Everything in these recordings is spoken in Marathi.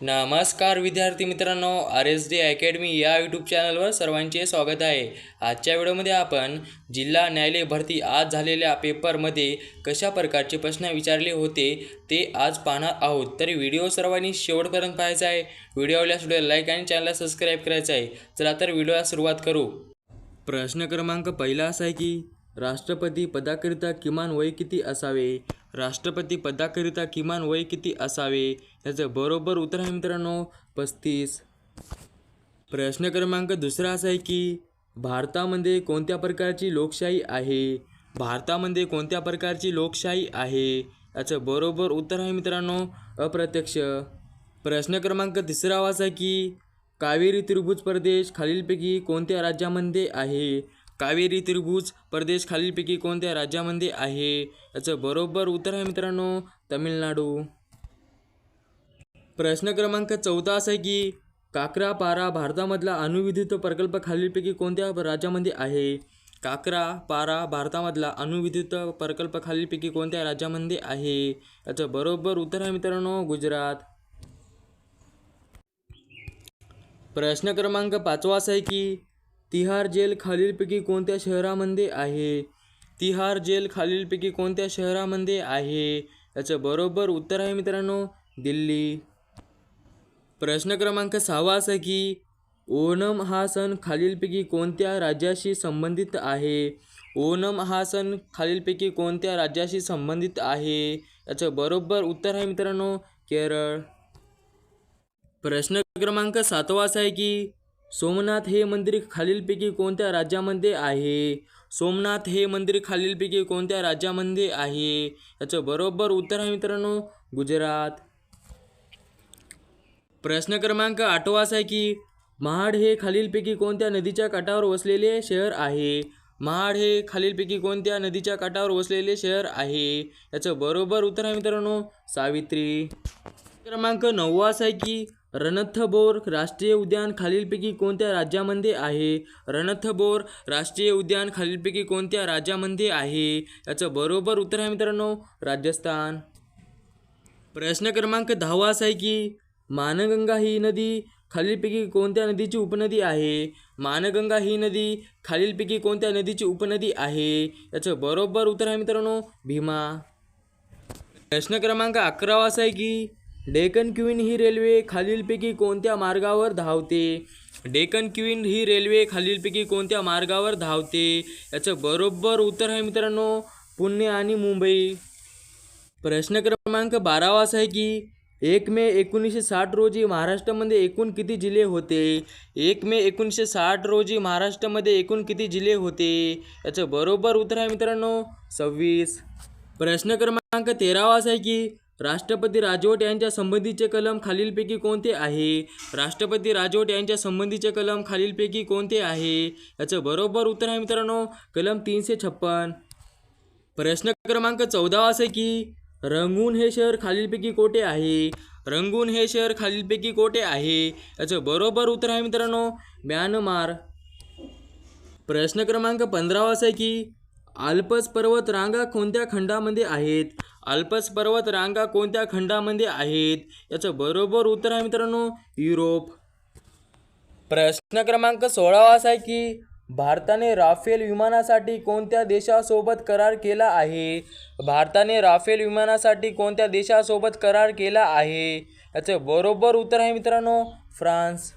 नमस्कार विद्यार्थी मित्रांनो आर एस डी अकॅडमी या यूट्यूब चॅनलवर सर्वांचे स्वागत आहे. आजच्या व्हिडिओमध्ये आपण जिल्हा न्यायालय भरती आज झालेल्या पेपरमध्ये कशा प्रकारचे प्रश्न विचारले होते ते आज पाहणार आहोत. तरी व्हिडिओ सर्वांनी शेवटपर्यंत पाहायचा आहे. व्हिडिओ आवडल्यास व्हिडिओ लाईक आणि चॅनलला सबस्क्राईब करायचं आहे. चला तर व्हिडिओला सुरुवात करू. प्रश्न क्रमांक पहिला असा आहे की राष्ट्रपती पदाकरिता किमान वय किती असावे? राष्ट्रपती पदाकरिता किमान वय किती असावे? याचं बरोबर उत्तर आहे मित्रांनो पस्तीस. प्रश्न क्रमांक दुसरा असा आहे की भारतामध्ये कोणत्या प्रकारची लोकशाही आहे? भारतामध्ये कोणत्या प्रकारची लोकशाही आहे? याचं बरोबर उत्तर आहे मित्रांनो अप्रत्यक्ष. प्रश्न क्रमांक तिसरा असा आहे की कावेरी त्रिभुज प्रदेश खालीलपैकी कोणत्या राज्यामध्ये आहे? कावेरी त्रिभुज प्रदेश खालीलपैकी कोणत्या राज्यामध्ये आहे? याचं बरोबर उत्तर आहे मित्रांनो तमिळनाडू. प्रश्न क्रमांक चौदा असा आहे की काकरा पारा भारतामधला अणुविद्युत प्रकल्प खालीलपैकी कोणत्या राज्यामध्ये आहे? काकरा पारा भारतामधला अणुविद्युत प्रकल्प खालीलपैकी कोणत्या राज्यामध्ये आहे? याचं बरोबर उत्तर आहे मित्रांनो गुजरात. प्रश्न क्रमांक पाचवा असा आहे की तिहार जेल खालीलपैकी कोणत्या शहरामध्ये आहे? तिहार जेल खालीलपैकी कोणत्या शहरामध्ये आहे? याचं बरोबर उत्तर आहे मित्रांनो दिल्ली. प्रश्न क्रमांक सहावा असा आहे की ओणम हा सण खालीलपैकी कोणत्या राज्याशी संबंधित आहे? ओणम हा सण खालीलपैकी कोणत्या राज्याशी संबंधित आहे? याचं बरोबर उत्तर आहे मित्रांनो केरळ. प्रश्न क्रमांक सातवा असा आहे की सोमनाथ हे मंदिर खालीलपैकी कोणत्या राज्यामध्ये आहे? सोमनाथ हे मंदिर खालीलपैकी कोणत्या राज्यामध्ये आहे? याचं बरोबर उत्तर आहे मित्रांनो गुजरात. प्रश्न क्रमांक आठवा असा आहे की महाड हे खालीलपैकी कोणत्या नदीच्या काठावर वसलेले शहर आहे? महाड हे खालीलपैकी कोणत्या नदीच्या काठावर वसलेले शहर आहे? याचं बरोबर उत्तर आहे मित्रांनो सावित्री. क्रमांक नववा असा आहे की रणथबोर राष्ट्रीय उद्यान खालीलपैकी कोणत्या राज्यामध्ये आहे? रणथबोर राष्ट्रीय उद्यान खालीलपैकी कोणत्या राज्यामध्ये आहे? याचं बरोबर उत्तर आहे मित्रांनो राजस्थान. प्रश्न क्रमांक दहावा असा आहे की मानगंगा ही नदी खालीलपैकी कोणत्या नदीची उपनदी आहे? मानगंगा ही नदी खालीलपैकी कोणत्या नदीची उपनदी आहे? याचं बरोबर उत्तर आहे मित्रांनो भीमा. प्रश्न क्रमांक अकरावा असा आहे की डेक्कन क्वीन ही रेल्वे खालीलपैकी कोणत्या मार्गावर धावते? डेक्कन क्वीन ही रेल्वे खालीलपैकी कोणत्या मार्गावर धावते? याचं बरोबर उत्तर आहे मित्रांनो पुणे आणि मुंबई. प्रश्न क्रमांक बारावा असा आहे की एक मे एकोणीसशे साठ रोजी महाराष्ट्रामध्ये एकूण किती जिल्हे होते? एक मे एकोणीसशे साठ रोजी महाराष्ट्रामध्ये एकूण किती जिल्हे होते? याचं बरोबर उत्तर आहे मित्रांनो सव्वीस. प्रश्न क्रमांक तेरावा असा आहे की राष्ट्रपती राजवट यांच्या संबंधीचे कलम खालीलपैकी कोणते आहे? राष्ट्रपती राजवट यांच्या संबंधीचे कलम खालीलपैकी कोणते आहे? याचं बरोबर उत्तर आहे मित्रांनो कलम तीनशे छप्पन. प्रश्न क्रमांक चौदा असे आहे की रंगून हे शहर खालीलपैकी कोठे आहे? रंगून हे शहर खालीलपैकी कोठे आहे? याचं बरोबर उत्तर आहे मित्रांनो म्यानमार. प्रश्न क्रमांक पंधरावा असा आहे की आल्पस पर्वत रांगा कोणत्या खंडामध्ये आहेत? आल्पस पर्वत रांगा कोणत्या खंडामध्ये आहेत? याचं बरोबर उत्तर आहे मित्रांनो युरोप. प्रश्न क्रमांक सोळावा असा आहे की भारताने राफेल विमानासाठी कोणत्या देशासोबत करार केला आहे? भारताने राफेल विमानासाठी कोणत्या देशासोबत करार केला आहे? याचं बरोबर उत्तर आहे मित्रांनो फ्रान्स.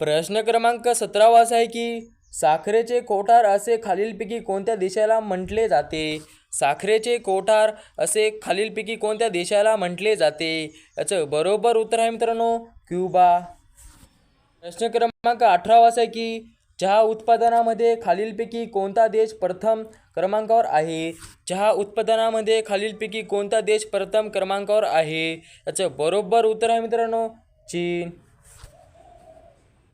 प्रश्न क्रमांक सतरावा असा आहे की साखरेचे कोठार असे खालीलपैकी कोणत्या देशाला म्हटले जाते? साखरेचे कोठार असे खालीलपैकी कोणत्या देशाला म्हटले जाते? याचं बरोबर उत्तर आहे मित्रांनो क्युबा. प्रश्न क्रमांक अठरावा असा आहे की चहा उत्पादनामध्ये खालीलपैकी कोणता देश प्रथम क्रमांकावर आहे? चहा उत्पादनामध्ये खालीलपैकी कोणता देश प्रथम क्रमांकावर आहे? याचं बरोबर उत्तर आहे मित्रांनो चीन.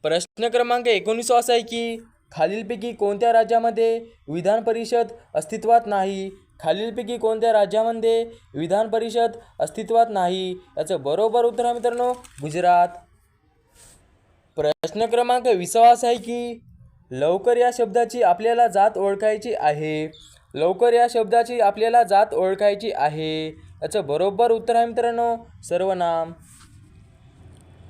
प्रश्न क्रमांक एकोणीस असा आहे की खालीलपैकी कोणत्या राज्यामध्ये विधान परिषद अस्तित्वात नाही? खालीलपैकी कोणत्या राज्यामध्ये विधान परिषद अस्तित्वात नाही? याचं बरोबर उत्तर आहे मित्रांनो गुजरात. प्रश्न क्रमांक विसावा असा आहे की लवकर या शब्दाची आपल्याला जात ओळखायची आहे. लवकर या शब्दाची आपल्याला जात ओळखायची आहे. याचं बरोबर उत्तर आहे मित्रांनो सर्वनाम.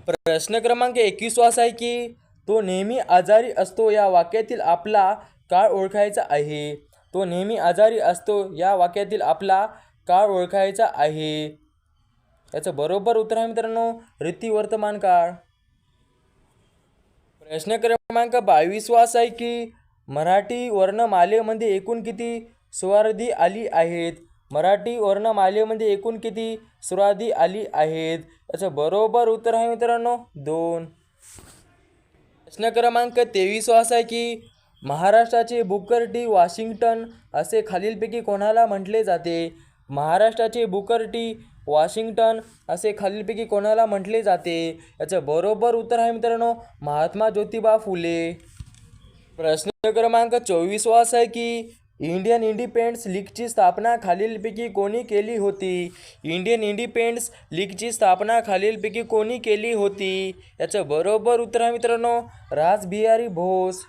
प्रश्न क्रमांक एकवीस असा आहे की तो नेहमी आजारी असतो या वाक्यातील आपला काळ ओळखायचा आहे. तो नेहमी आजारी असतो या वाक्यातील आपला काळ ओळखायचा आहे. याचं बरोबर उत्तर आहे मित्रांनो रीती वर्तमान काळ. प्रश्न क्रमांक बावीसवा असा आहे की मराठी वर्णमालेमध्ये एकूण किती स्वर्धी आली आहेत? मराठी वर्णमालेमध्ये एकूण किती सुराधी आली आहेत? याचं बरोबर उत्तर आहे मित्रांनो दोन. प्रश्न क्रमांक तेवीस असा आहे की महाराष्ट्राचे बुकर टी वॉशिंग्टन असे खालीलपैकी कोणाला म्हटले जाते? महाराष्ट्राचे बुकर टी वॉशिंग्टन असे खालीलपैकी कोणाला म्हटले जाते? याचं बरोबर उत्तर आहे मित्रांनो महात्मा ज्योतिबा फुले. प्रश्न क्रमांक चोवीसवा असा आहे की इंडियन इंडिपेंडन्स लीगची स्थापना खालीलपैकी कोणी केली होती? इंडियन इंडिपेंडन्स लीगची स्थापना खालीलपैकी कोणी केली होती? याचं बरोबर उत्तर आहे मित्रांनो राजबिहारी भोस.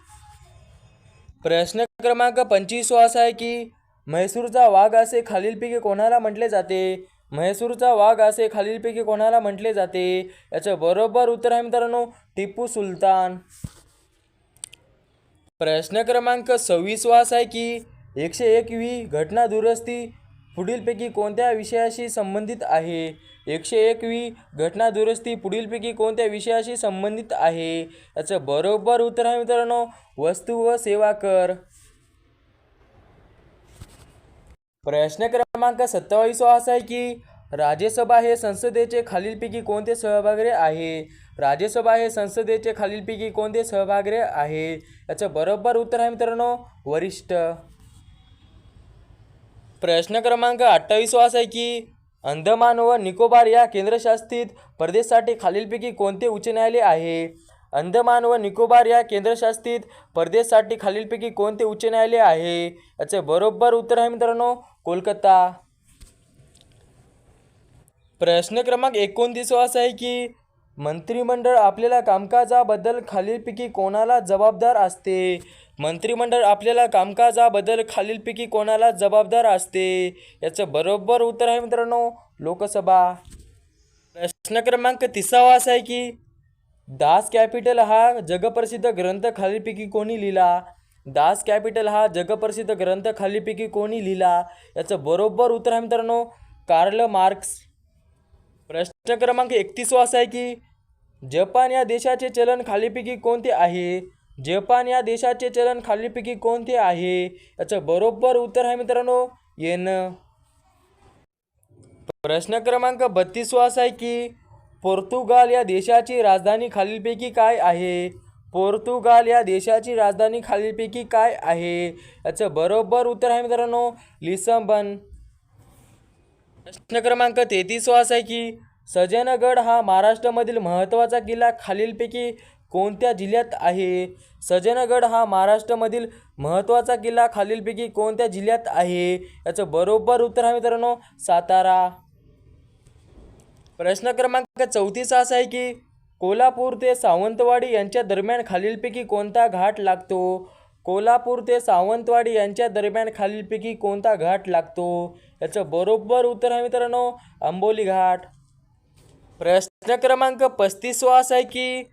प्रश्न क्रमांक पंचवीसवा असा आहे की म्हैसूरचा वाघ असे खालीलपैकी कोणाला म्हटले जाते? म्हैसूरचा वाघ असे खालीलपैकी कोणाला म्हटले जाते? याचं बरोबर उत्तर आहे मित्रांनो टिपू सुलतान. प्रश्न क्रमांक सव्वीसवा असा आहे की एकशे एकवी घटना दुरुस्ती पुढीलपैकी कोणत्या विषयाशी संबंधित आहे? एकशे एकवी घटना दुरुस्ती पुढीलपैकी कोणत्या विषयाशी संबंधित आहे? याचं बरोबर उत्तर आहे मित्रांनो वस्तू व सेवा कर. प्रश्न क्रमांक सत्तावीस असा आहे की राज्यसभा हे संसदेचे खालीलपैकी कोणते सहभागरे आहे? राज्यसभा हे संसदेचे खालीलपैकी कोणते सहभागरे आहे? याचं बरोबर उत्तर आहे मित्रांनो वरिष्ठ. प्रश्न क्रमांक अठ्ठावीसवा असा आहे की अंदमान व निकोबार या केंद्रशासित प्रदेशासाठी खालीलपैकी कोणते उच्च न्यायालय आहे? अंदमान व निकोबार या केंद्रशासित प्रदेशासाठी खालीलपैकी कोणते उच्च न्यायालय आहे? याचं बरोबर उत्तर आहे मित्रांनो कोलकाता. प्रश्न क्रमांक एकोणतीसवा असा आहे की मंत्रिमंडळ आपल्याला कामकाजाबद्दल खालीलपैकी कोणाला जबाबदार असते? मंत्रिमंडळ आपल्याला कामकाजाबद्दल खालीलपैकी कोणाला जबाबदार असते? याचं बरोबर उत्तर आहे मित्रांनो लोकसभा. प्रश्न क्रमांक तिसावा असा आहे की दास कॅपिटल हा जगप्रसिद्ध ग्रंथ खालीलपैकी कोणी लिहिला? दास कॅपिटल हा जगप्रसिद्ध ग्रंथ खालीलपैकी कोणी लिहिला? याचं बरोबर उत्तर आहे मित्रांनो कार्ल मार्क्स. प्रश्न क्रमांक एकतीसवा असा आहे की जपान या देशाचे चलन खालीपैकी कोणते आहे? जपान या देशाचे चलन खालीपैकी कोणते आहे? याचं बरोबर उत्तर आहे मित्रांनो येन प्रश्न क्रमांक बत्तीसवा असा आहे की पोर्तुगाल या देशाची राजधानी खालीलपैकी काय आहे? पोर्तुगाल या देशाची राजधानी खालीलपैकी काय आहे? याचं बरोबर उत्तर आहे मित्रांनो लिसंबन. प्रश्न क्रमांक तेहतीसवा असा आहे की सजनगड हा महाराष्ट्रामधील महत्त्वाचा किल्ला खालीलपैकी कोणत्या जिल्ह्यात आहे? सजनगड हा महाराष्ट्रामधील महत्त्वाचा किल्ला खालीलपैकी कोणत्या जिल्ह्यात आहे? याचं बरोबर उत्तर आहे मित्रांनो सातारा. प्रश्न क्रमांक चौतीस असा आहे की कोल्हापूर ते सावंतवाडी यांच्या दरम्यान खालीलपैकी कोणता घाट लागतो? कोल्हापूर ते सावंतवाडी यांच्या दरम्यान खालीलपैकी कोणता घाट लागतो? याचं बरोबर उत्तर आहे मित्रांनो आंबोली घाट. प्रश्न क्रमांक पस्तीसवा असा आहे की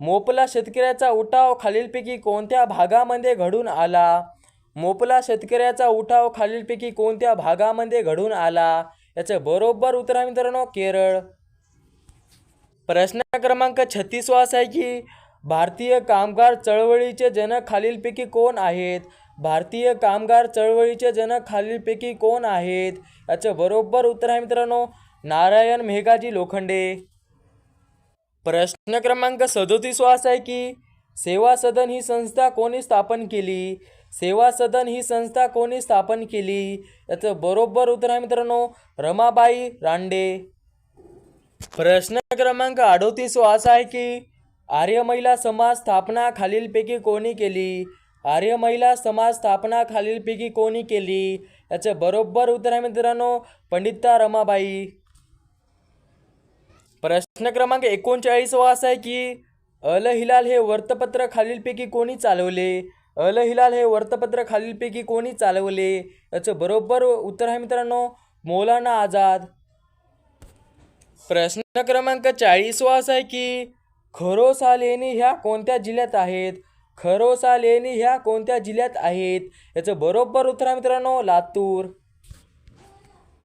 मोपला शेतकऱ्याचा उठाव खालीलपैकी कोणत्या भागामध्ये घडून आला? मोपला शेतकऱ्याचा उठाव खालीलपैकी कोणत्या भागामध्ये घडून आला? याचं बरोबर उत्तर आहे मित्रांनो केरळ. प्रश्न क्रमांक छत्तीसवा असा आहे की भारतीय कामगार चळवळीचे जनक खालीलपैकी कोण आहेत? भारतीय कामगार चळवळीचे जनक खालीलपैकी कोण आहेत? याचं बरोबर उत्तर आहे मित्रांनो नारायण मेघाजी लोखंडे. प्रश्न क्रमांक सदोतीसवा असा आहे की सेवा सदन ही संस्था कोणी स्थापन केली? सेवा सदन ही संस्था कोणी स्थापन केली? याचं बरोबर उत्तर आहे मित्रांनो रमाबाई रांडे. प्रश्न क्रमांक अडोतीसवा असा आहे की आर्य महिला समाज स्थापना खालीलपैकी कोणी केली? आर्य महिला समाज स्थापना खालीलपैकी कोणी केली? याचं बरोबर उत्तर आहे मित्रांनो पंडिता रमाबाई. प्रश्न क्रमांक एकोणचाळीसवा असा आहे की अल हिलाल हे वृत्तपत्र खालीलपैकी कोणी चालवले? अल हिलाल हे वृत्तपत्र खालीलपैकी कोणी चालवले? याचं बरोबर उत्तर आहे मित्रांनो मौलाना आझाद. प्रश्न क्रमांक चाळीसवा असा आहे की खरोसा लेणी ह्या कोणत्या जिल्ह्यात आहेत? खरोसा लेणी ह्या कोणत्या जिल्ह्यात आहेत? याचं बरोबर उत्तर आहे मित्रांनो लातूर.